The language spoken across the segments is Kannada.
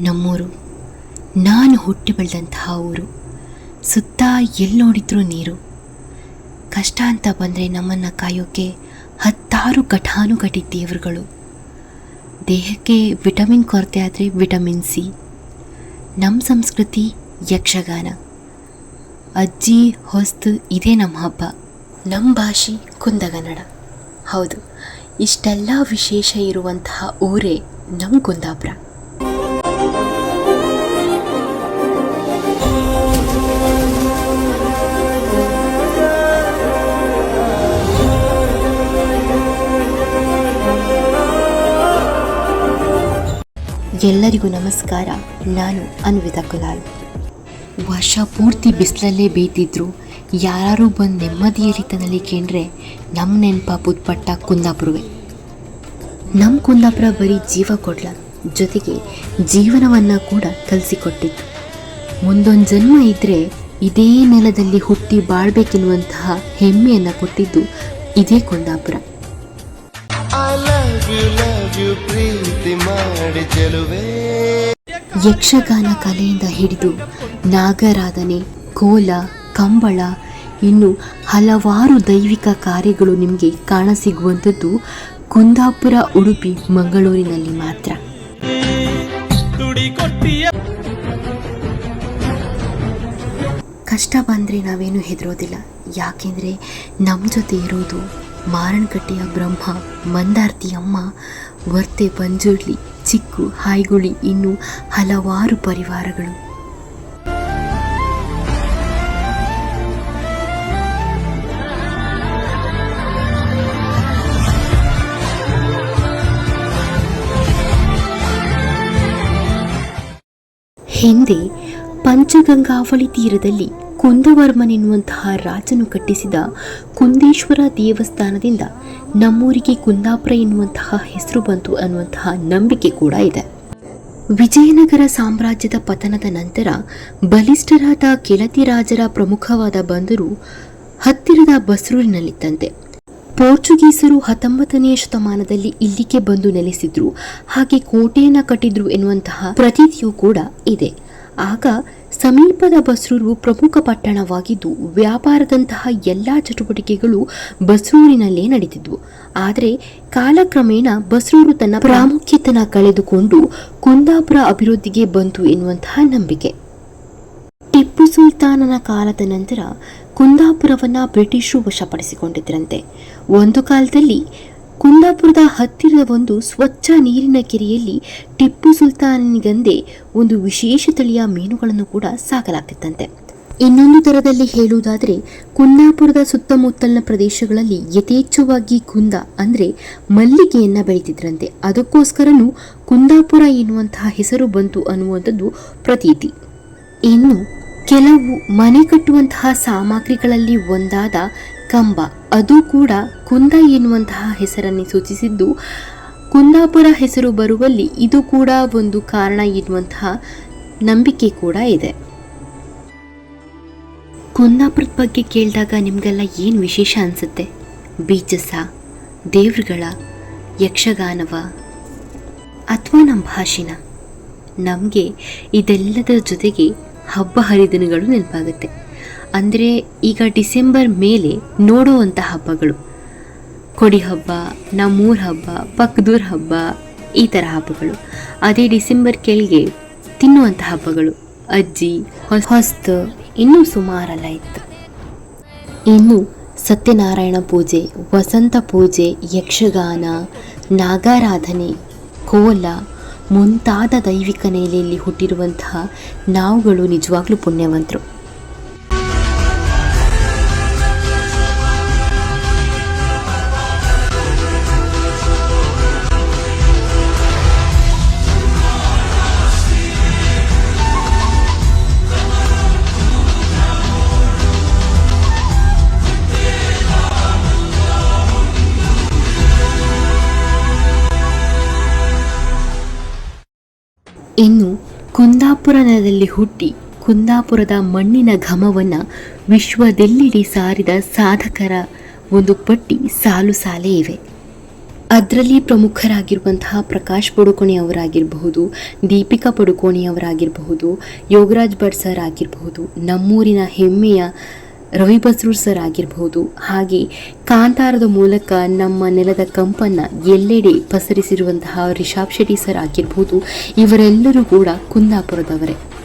ನಮ್ಮೂರು. ನಾನು ಹುಟ್ಟಿ ಬೆಳೆದಂತಹ ಊರು. ಸುತ್ತ ಎಲ್ಲಿ ನೋಡಿದ್ರೂ ನೀರು. ಕಷ್ಟ ಅಂತ ಬಂದರೆ ನಮ್ಮನ್ನು ಕಾಯೋಕ್ಕೆ ಹತ್ತಾರು ಘಟಾನುಘಟಿ ದೇವರುಗಳು. ದೇಹಕ್ಕೆ ವಿಟಮಿನ್ ಕೊರತೆ ಆದರೆ ವಿಟಮಿನ್ ಸಿ. ನಮ್ಮ ಸಂಸ್ಕೃತಿ ಯಕ್ಷಗಾನ. ಅಜ್ಜಿ, ಹೊಸ್ತು ಇದೇ ನಮ್ಮ ಹಬ್ಬ. ನಮ್ಮ ಭಾಷೆ ಕುಂದಗನ್ನಡ ಹೌದು, ಇಷ್ಟೆಲ್ಲ ವಿಶೇಷ ಇರುವಂತಹ ಊರೇ ನಮ್ಮ ಕುಂದಾಪುರ. ಎಲ್ಲರಿಗೂ ನಮಸ್ಕಾರ. ನಾನು ಅನ್ವಿತಾ ಕುಲಾಲ್. ವರ್ಷ ಪೂರ್ತಿ ಬಿಸಿಲಲ್ಲೇ ಬೀತಿದ್ರು. ಯಾರು ಬಂದು ನೆಮ್ಮದಿಯ ರೀತಿಯಲ್ಲಿ ಕೇಂದ್ರೆ ನಮ್ಮ ನೆನಪ ಪಟ್ಟ ಕುಂದಾಪುರವೇ. ನಮ್ಮ ಕುಂದಾಪುರ ಬರೀ ಜೀವ ಕೊಡ್ಲ. ಜೊತೆಗೆ ಜೀವನವನ್ನು ಕೂಡ ಕಲಿಸಿಕೊಟ್ಟಿತ್ತು ಮುಂದೊಂದು ಜನ್ಮ ಇದ್ದರೆ ಇದೇ ನೆಲದಲ್ಲಿ ಹುಟ್ಟಿ ಬಾಳ್ಬೇಕೆನ್ನುವಂತಹ ಹೆಮ್ಮೆಯನ್ನು ಕೊಟ್ಟಿದ್ದು ಇದೇ ಕುಂದಾಪುರ. ಯಕ್ಷಗಾನ ಕಲೆಯಿಂದ ಹಿಡಿದು ನಾಗರಾಧನೆ, ಕೋಲ, ಕಂಬಳ, ಇನ್ನು ಹಲವಾರು ದೈವಿಕ ಕಾರ್ಯಗಳು ನಿಮಗೆ ಕಾಣಸಿಗುವಂಥದ್ದು ಕುಂದಾಪುರ, ಉಡುಪಿ, ಮಂಗಳೂರಿನಲ್ಲಿ ಮಾತ್ರ. ಕಷ್ಟ ಬಂದರೆ ನಾವೇನು ಹೆದರೋದಿಲ್ಲ. ಯಾಕೆಂದರೆ ನಮ್ಮ ಜೊತೆ ಇರೋದು ಮಾರಣಕಟ್ಟೆಯ ಬ್ರಹ್ಮ ಮಂದಾರ್ತಿ ಅಮ್ಮ ವರ್ತೆ ಪಂಜುರ್ಲಿ ಚಿಕ್ಕು ಹಾಯ್ಗುಳಿ ಇನ್ನು ಹಲವಾರು ಪರಿವಾರಗಳು. ಹಿಂದೆ ಪಂಚಗಂಗಾವಳಿ ತೀರದಲ್ಲಿ ಕುಂದವರ್ಮನೆನ್ನುವಂತಹ ರಾಜನು ಕಟ್ಟಿಸಿದ ಕುಂದೇಶ್ವರ ದೇವಸ್ಥಾನದಿಂದ ನಮ್ಮೂರಿಗೆ ಕುಂದಾಪುರ ಎನ್ನುವಂತಹ ಹೆಸರು ಬಂತು ಅನ್ನುವಂತಹ ನಂಬಿಕೆ ಕೂಡ ಇದೆ. ವಿಜಯನಗರ ಸಾಮ್ರಾಜ್ಯದ ಪತನದ ನಂತರ ಬಲಿಷ್ಠರಾದ ಕೆಳತಿ ರಾಜರ ಪ್ರಮುಖವಾದ ಬಂದರು ಹತ್ತಿರದ ಬಸ್ರೂರಿನಲ್ಲಿತ್ತಂತೆ ಪೋರ್ಚುಗೀಸರು ಹತ್ತೊಂಬತ್ತನೆಯ ಶತಮಾನದಲ್ಲಿ ಇಲ್ಲಿಗೆ ಬಂದು ನೆಲೆಸಿದ್ರು, ಹಾಗೆ ಕೋಟೆಯನ್ನ ಕಟ್ಟಿದ್ರು ಎನ್ನುವಂತಹ ಪ್ರತೀತಿಯೂ ಕೂಡ ಇದೆ. ಆಗ ಸಮೀಪದ ಬಸ್ರೂರು ಪ್ರಮುಖ ಪಟ್ಟಣವಾಗಿದ್ದು ವ್ಯಾಪಾರದಂತಹ ಎಲ್ಲ ಚಟುವಟಿಕೆಗಳು ಬಸ್ರೂರಿನಲ್ಲೇ ನಡೆದಿದ್ವು ಆದರೆ ಕಾಲಕ್ರಮೇಣ ಬಸ್ರೂರು ತನ್ನ ಪ್ರಾಮುಖ್ಯತೆನ ಕಳೆದುಕೊಂಡು ಕುಂದಾಪುರ ಅಭಿವೃದ್ಧಿಗೆ ಬಂತು ಎನ್ನುವಂತಹ ನಂಬಿಕೆ. ಟಿಪ್ಪು ಸುಲ್ತಾನನ ಕಾಲದ ನಂತರ ಕುಂದಾಪುರವನ್ನು ಬ್ರಿಟಿಷರು ವಶಪಡಿಸಿಕೊಂಡಿದ್ರಂತೆ. ಒಂದು ಕಾಲದಲ್ಲಿ ಕುಂದಾಪುರದ ಹತ್ತಿರದ ಒಂದು ಸ್ವಚ್ಛ ನೀರಿನ ಕೆರೆಯಲ್ಲಿ ಟಿಪ್ಪು ಸುಲ್ತಾನನಿಗಂದೇ ಒಂದು ವಿಶೇಷ ತಳಿಯ ಮೀನುಗಳನ್ನು ಕೂಡ ಸಾಕಲಾಗ್ತಿತ್ತಂತೆ. ಇನ್ನೊಂದು ತರದಲ್ಲಿ ಹೇಳುವುದಾದರೆ, ಕುಂದಾಪುರದ ಸುತ್ತಮುತ್ತಲಿನ ಪ್ರದೇಶಗಳಲ್ಲಿ ಯಥೇಚ್ಛವಾಗಿ ಕುಂದ ಅಂದರೆ ಮಲ್ಲಿಗೆಯನ್ನ ಬೆಳೀತಿದ್ರಂತೆ. ಅದಕ್ಕೋಸ್ಕರನೂ ಕುಂದಾಪುರ ಎನ್ನುವಂತಹ ಹೆಸರು ಬಂತು ಅನ್ನುವಂಥದ್ದು ಪ್ರತೀತಿ. ಇನ್ನು ಕೆಲವು ಮನೆ ಕಟ್ಟುವಂತಹ ಸಾಮಗ್ರಿಗಳಲ್ಲಿ ಒಂದಾದ ಕಂಬ. ಅದು ಕೂಡ ಕುಂದ ಎನ್ನುವಂತಹ ಹೆಸರನ್ನು ಸೂಚಿಸಿದ್ದು. ಕುಂದಾಪುರ ಹೆಸರು ಬರುವಲ್ಲಿ ಇದು ಕೂಡ ಒಂದು ಕಾರಣ ಎನ್ನುವಂತಹ ನಂಬಿಕೆ ಕೂಡ ಇದೆ. ಕುಂದಾಪುರದ ಬಗ್ಗೆ ಕೇಳಿದಾಗ ನಿಮಗೆಲ್ಲ ಏನು ವಿಶೇಷ ಅನಿಸುತ್ತೆ? ಬೀಚಸ ದೇವ್ರುಗಳ, ಯಕ್ಷಗಾನವ ಅಥವಾ ನಮ್ಮ ಭಾಷೆನ? ನಮಗೆ ಇದೆಲ್ಲದರ ಜೊತೆಗೆ ಹಬ್ಬ ಹರಿದಿನಗಳು ನೆನಪಾಗುತ್ತೆ. ಅಂದರೆ ಈಗ ಡಿಸೆಂಬರ್ ಮೇಲೆ ನೋಡುವಂಥ ಹಬ್ಬಗಳು. ಕೊಡಿ ಹಬ್ಬ, ನಮ್ಮೂರ ಹಬ್ಬ ಪಕ್ಕದೂರ ಹಬ್ಬ, ಈ ಥರ ಹಬ್ಬಗಳು. ಅದೇ ಡಿಸೆಂಬರ್ ಕೆಳಗೆ ತಿನ್ನುವಂಥ ಹಬ್ಬಗಳು. ಅಜ್ಜಿ, ಹೊಸ್- ಹೊಸ್ತು, ಇನ್ನೂ ಸುಮಾರಲ್ಲ ಇತ್ತು. ಇನ್ನು ಸತ್ಯನಾರಾಯಣ ಪೂಜೆ, ವಸಂತ ಪೂಜೆ, ಯಕ್ಷಗಾನ, ನಾಗಾರಾಧನೆ, ಕೋಲ ಮುಂತಾದ ದೈವಿಕ ನೆಲೆಯಲ್ಲಿ ಹುಟ್ಟಿರುವಂತಹ ನಾವುಗಳು ನಿಜವಾಗ್ಲೂ ಪುಣ್ಯವಂತರು. ಇನ್ನು ಕುಂದಾಪುರದಲ್ಲಿ ಹುಟ್ಟಿ ಕುಂದಾಪುರದ ಮಣ್ಣಿನ ಘಮವನ್ನು ವಿಶ್ವದೆಲ್ಲೆಡೆ ಸಾರಿದ ಸಾಧಕರ ಒಂದು ಪಟ್ಟಿ ಸಾಲು ಸಾಲೇ ಇವೆ. ಅದರಲ್ಲಿ ಪ್ರಮುಖರಾಗಿರುವಂತಹ ಪ್ರಕಾಶ್ ಅವರಾಗಿರಬಹುದು, ದೀಪಿಕಾ ಅವರಾಗಿರಬಹುದು, ಯೋಗರಾಜ್ ಭಟ್ ಸರ್ ಆಗಿರಬಹುದು, ನಮ್ಮೂರಿನ ಹೆಮ್ಮೆಯ ರವಿ ಸರ್ ಆಗಿರಬಹುದು ಹಾಗೆ ಕಾಂತಾರದ ಮೂಲಕ ನಮ್ಮ ನೆಲದ ಕಂಪನ್ನ ಎಲ್ಲೆಡೆ ಪಸರಿಸಿರುವಂತಹ ರಿಷಾಬ್ ಶೆಟ್ಟಿ ಸರ್ ಆಗಿರಬಹುದು. ಇವರೆಲ್ಲರೂ ಕೂಡ ಕುಂದಾಪುರದವರೇ.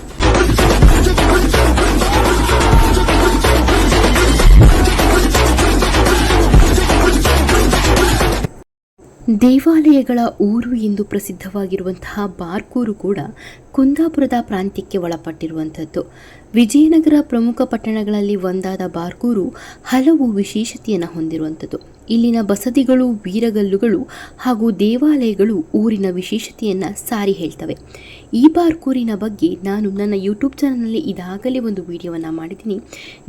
ದೇವಾಲಯಗಳ ಊರು ಎಂದು ಪ್ರಸಿದ್ಧವಾಗಿರುವಂತಹ ಬಾರ್ಕೂರು ಕೂಡ ಕುಂದಾಪುರದ ಪ್ರಾಂತ್ಯಕ್ಕೆ ಒಳಪಟ್ಟಿರುವಂಥದ್ದು. ವಿಜಯನಗರ ಪ್ರಮುಖ ಪಟ್ಟಣಗಳಲ್ಲಿ ಒಂದಾದ ಬಾರ್ಕೂರು ಹಲವು ವಿಶೇಷತೆಯನ್ನು ಹೊಂದಿರುವಂಥದ್ದು. ಇಲ್ಲಿನ ಬಸದಿಗಳು, ವೀರಗಲ್ಲುಗಳು ಹಾಗೂ ದೇವಾಲಯಗಳು ಊರಿನ ವಿಶೇಷತೆಯನ್ನು ಸಾರಿ ಹೇಳ್ತವೆ. ಈ ಬಾರ್ಕೂರಿನ ಬಗ್ಗೆ ನಾನು ನನ್ನ ಯೂಟ್ಯೂಬ್ ಚಾನಲ್ನಲ್ಲಿ ಇದಾಗಲೇ ಒಂದು ವಿಡಿಯೋವನ್ನು ಮಾಡಿದ್ದೀನಿ.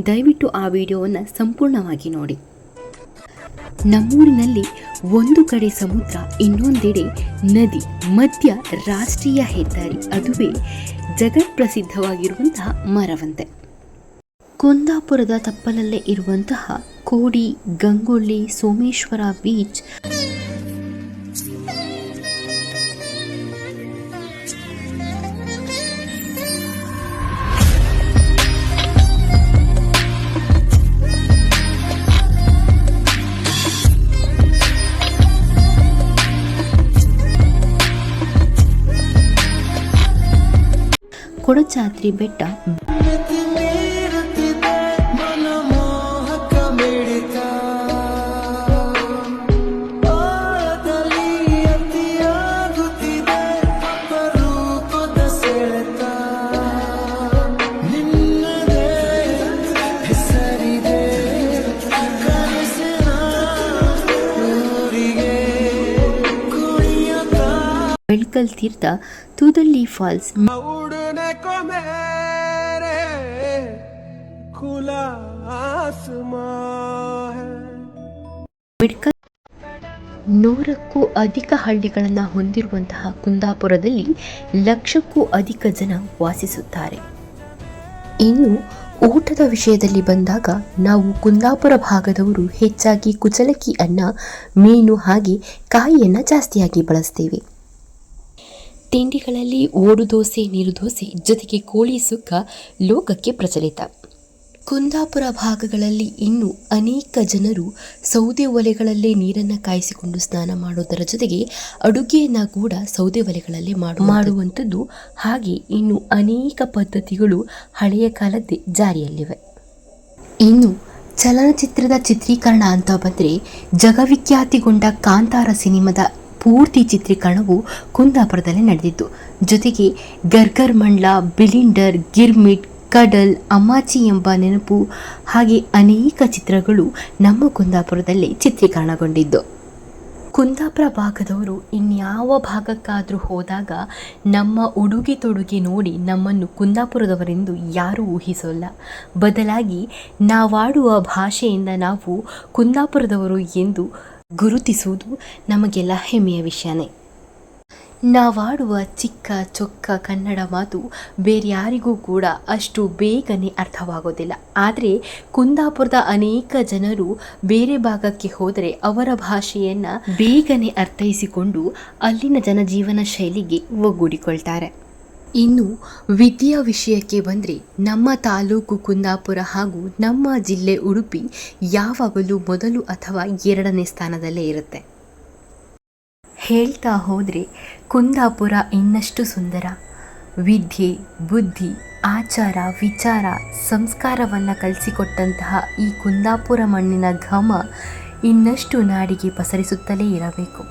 ದಯವಿಟ್ಟು ಆ ವಿಡಿಯೋವನ್ನು ಸಂಪೂರ್ಣವಾಗಿ ನೋಡಿ. ನಮ್ಮೂರಿನಲ್ಲಿ ಒಂದು ಕಡೆ ಸಮುದ್ರ, ಇನ್ನೊಂದೆಡೆ ನದಿ, ಮಧ್ಯ ರಾಷ್ಟ್ರೀಯ ಹೆದ್ದಾರಿ, ಅದುವೇ ಜಗತ್ಪ್ರಸಿದ್ಧವಾಗಿರುವಂತಹ ಮರವಂತೆ. ಕುಂದಾಪುರದ ತಪ್ಪಲಲ್ಲೇ ಇರುವಂತಹ ಕೋಡಿ, ಗಂಗೊಳ್ಳಿ, ಸೋಮೇಶ್ವರ ಬೀಚ್ ಕೊಡಚಾದ್ರಿ ಬೆಟ್ಟ ಬೈಕಲ್ ತೀರ್ಥ ತೂದಲ್ಲಿ ಫಾಲ್ಸ್. ನೂರಕ್ಕೂ ಅಧಿಕ ಹಳ್ಳಿಗಳನ್ನು ಹೊಂದಿರುವಂತಹ ಕುಂದಾಪುರದಲ್ಲಿ ಲಕ್ಷಕ್ಕೂ ಅಧಿಕ ಜನ ವಾಸಿಸುತ್ತಾರೆ. ಇನ್ನು ಊಟದ ವಿಷಯದಲ್ಲಿ ಬಂದಾಗ ನಾವು ಕುಂದಾಪುರ ಭಾಗದವರು ಹೆಚ್ಚಾಗಿ ಕುಚಲಕ್ಕಿ ಅನ್ನ ಮೀನು ಹಾಗೆ ಕಾಯಿಯನ್ನು ಜಾಸ್ತಿಯಾಗಿ ಬಳಸ್ತೇವೆ. ತಿಂಡಿಗಳಲ್ಲಿ ಓಡು ದೋಸೆ, ನೀರು ದೋಸೆ ಜೊತೆಗೆ ಕೋಳಿ ಸುಕ್ಕ ಲೋಕಕ್ಕೆ ಪ್ರಚಲಿತ. ಕುಂದಾಪುರ ಭಾಗಗಳಲ್ಲಿ ಇನ್ನು ಅನೇಕ ಜನರು ಸೌದೆ ಒಲೆಗಳಲ್ಲೇ ನೀರನ್ನು ಕಾಯಿಸಿಕೊಂಡು ಸ್ನಾನ ಮಾಡೋದರ ಜೊತೆಗೆ ಅಡುಗೆಯನ್ನು ಕೂಡ ಸೌದೆ ಒಲೆಗಳಲ್ಲೇ ಮಾಡು ಮಾಡುವಂಥದ್ದು. ಹಾಗೆ ಇನ್ನು ಅನೇಕ ಪದ್ಧತಿಗಳು ಹಳೆಯ ಕಾಲದ್ದೇ ಜಾರಿಯಲ್ಲಿವೆ. ಇನ್ನು ಚಲನಚಿತ್ರದ ಚಿತ್ರೀಕರಣ ಅಂತ ಬಂದರೆ ಜಗವಿಖ್ಯಾತಿಗೊಂಡ ಕಾಂತಾರ ಸಿನಿಮಾದ ಪೂರ್ತಿ ಚಿತ್ರೀಕರಣವು ಕುಂದಾಪುರದಲ್ಲಿ ನಡೆದಿತ್ತು. ಜೊತೆಗೆ ಗರ್ಗರ್ ಮಂಡ್ಲ, ಬಿಲಿಂಡರ್, ಗಿರ್ಮಿಟ್, ಕಡಲ್ ಅಮಾಚಿ ಎಂಬ ನೆನಪು ಹಾಗೆ ಅನೇಕ ಚಿತ್ರಗಳು ನಮ್ಮ ಕುಂದಾಪುರದಲ್ಲಿ ಚಿತ್ರೀಕರಣಗೊಂಡಿದ್ದು. ಕುಂದಾಪುರ ಭಾಗದವರು ಇನ್ಯಾವ ಭಾಗಕ್ಕಾದರೂ ಹೋದಾಗ ನಮ್ಮ ಉಡುಗೆ ತೊಡುಗೆ ನೋಡಿ ನಮ್ಮನ್ನು ಕುಂದಾಪುರದವರೆಂದು ಯಾರೂ ಊಹಿಸೋಲ್ಲ. ಬದಲಾಗಿ ನಾವಾಡುವ ಭಾಷೆಯಿಂದ ನಾವು ಕುಂದಾಪುರದವರು ಎಂದು ಗುರುತಿಸುವುದು ನಮಗೆಲ್ಲ ಹೆಮ್ಮೆಯ ವಿಷಯನೇ. ನಾವಾಡುವ ಚಿಕ್ಕ ಚೊಕ್ಕ ಕನ್ನಡ ಮಾತು ಬೇರೆ ಯಾರಿಗೂ ಕೂಡ ಅಷ್ಟು ಬೇಗನೆ ಅರ್ಥವಾಗೋದಿಲ್ಲ. ಆದರೆ ಕುಂದಾಪುರದ ಅನೇಕ ಜನರು ಬೇರೆ ಭಾಗಕ್ಕೆ ಹೋದರೆ ಅವರ ಭಾಷೆಯನ್ನು ಬೇಗನೆ ಅರ್ಥೈಸಿಕೊಂಡು ಅಲ್ಲಿನ ಜನಜೀವನ ಶೈಲಿಗೆ ಒಗ್ಗೂಡಿಕೊಳ್ತಾರೆ. ಇನ್ನು ವಿದ್ಯೆಯ ವಿಷಯಕ್ಕೆ ಬಂದರೆ ನಮ್ಮ ತಾಲೂಕು ಕುಂದಾಪುರ ಹಾಗೂ ನಮ್ಮ ಜಿಲ್ಲೆ ಉಡುಪಿ ಯಾವಾಗಲೂ ಮೊದಲು ಅಥವಾ ಎರಡನೇ ಸ್ಥಾನದಲ್ಲೇ ಇರುತ್ತೆ. ಹೇಳ್ತಾ ಹೋದರೆ ಕುಂದಾಪುರ ಇನ್ನಷ್ಟು ಸುಂದರ. ವಿದ್ಯೆ, ಬುದ್ಧಿ, ಆಚಾರ, ವಿಚಾರ, ಸಂಸ್ಕಾರವನ್ನು ಕಲಿಸಿಕೊಟ್ಟಂತಹ ಈ ಕುಂದಾಪುರ ಮಣ್ಣಿನ ಘಮ ಇನ್ನಷ್ಟು ನಾಡಿಗೆ ಪಸರಿಸುತ್ತಲೇ ಇರಬೇಕು.